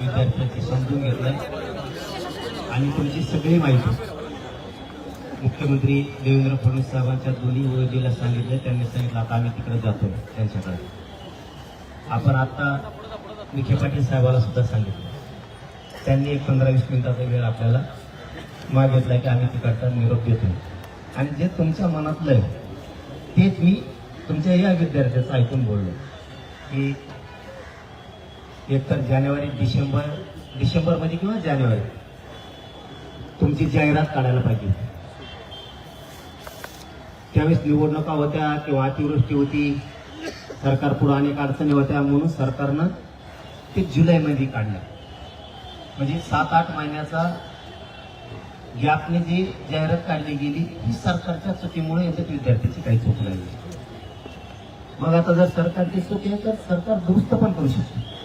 विद्यार्थ्यांची समजून घेतलं आणि तुमची सगळी माहिती मुख्यमंत्री देवेंद्र फडणवीस साहेबांच्या दोन्ही ओळखीला सांगितलं त्यांनी सांगितलं आता आम्ही तिकडे जातो त्यांच्याकडे. आपण आता विखे पाटील साहेबाला सुद्धा सांगितलं. त्यांनी एक पंधरा वीस मिनिटाचा वेळ आपल्याला मागितला की आम्ही तिकडचा निरोप देतो आणि जे तुमच्या मनातलं आहे तेच मी तुमच्या या विद्यार्थ्याचं ऐकून बोललो की एकतर जानेवारी डिसेंबर डिसेंबरमध्ये किंवा जानेवारी? तुमची जाहिरात काढायला पाहिजे. त्यावेळेस निवडणुका होत्या किंवा अतिवृष्टी होती सरकार पुढे अनेक अडचणी होत्या म्हणून सरकारनं ते जुलैमध्ये काढलं. म्हणजे सात आठ महिन्याचा गॅपने जी जाहिरात काढली गेली ही सरकारच्या चुकीमुळे याच्यात विद्यार्थ्याची काही चूक नाही. मग आता जर सरकारची चूक आहे तर सरकार दुरुस्त पण करू शकते.